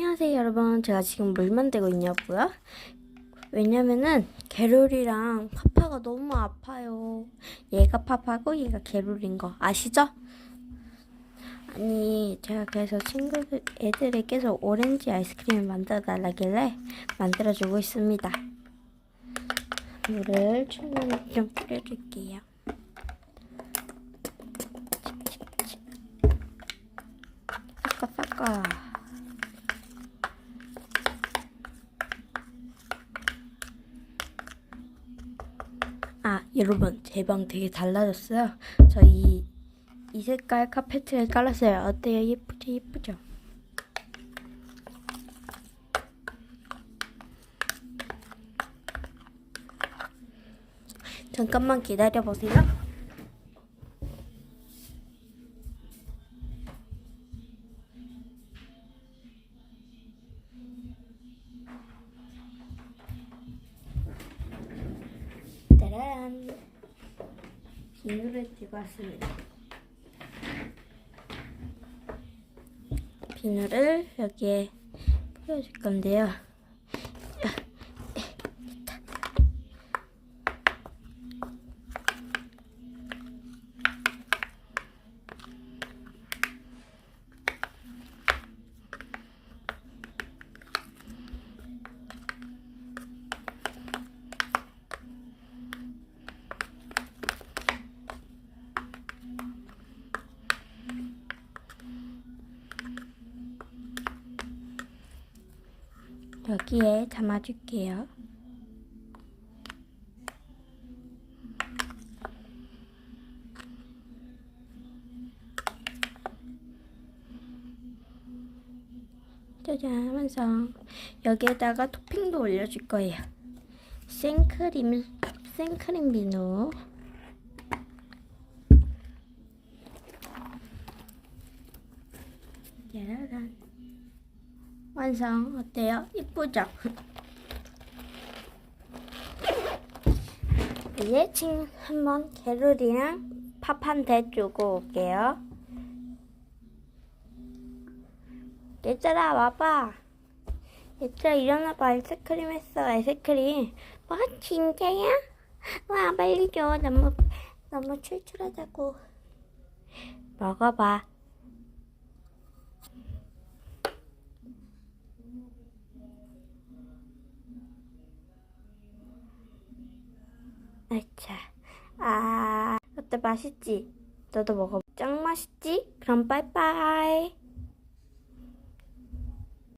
안녕하세요 여러분. 제가 지금 물 만들고 있냐고요? 왜냐면은 게롤이랑 파파가 너무 아파요. 얘가 파파고 얘가 게롤인 거 아시죠? 아니 제가 그래서 친구들 애들이 계속 오렌지 아이스크림을 만들어 달라길래 만들어주고 있습니다. 물을 충분히 좀 뿌려줄게요. 섞어 아 여러분 제 방 되게 달라졌어요. 저 이 이 색깔 카페트를 깔았어요. 어때요? 예쁘죠? 예쁘죠? 잠깐만 기다려 보세요 비누를 들고 왔습니다. 비누를 여기에 뿌려줄 건데요. 여기에 담아줄게요. 짜잔 완성. 여기에다가 토핑도 올려줄 거예요. 생크림 생크림 비누. 짜라란. 완성 어때요? 이쁘죠? 이제 친 한번 게롤이랑 팝한테 주고 올게요. 얘들아 와봐. 얘들아 일어나봐 아이스크림 했어 아이스크림. 와 진짜야? 와 빨리 줘 너무 너무 출출하다고. 먹어봐. 아차. 아, 어때 맛있지? 너도 먹어. 짱 맛있지? 그럼 빠이빠이.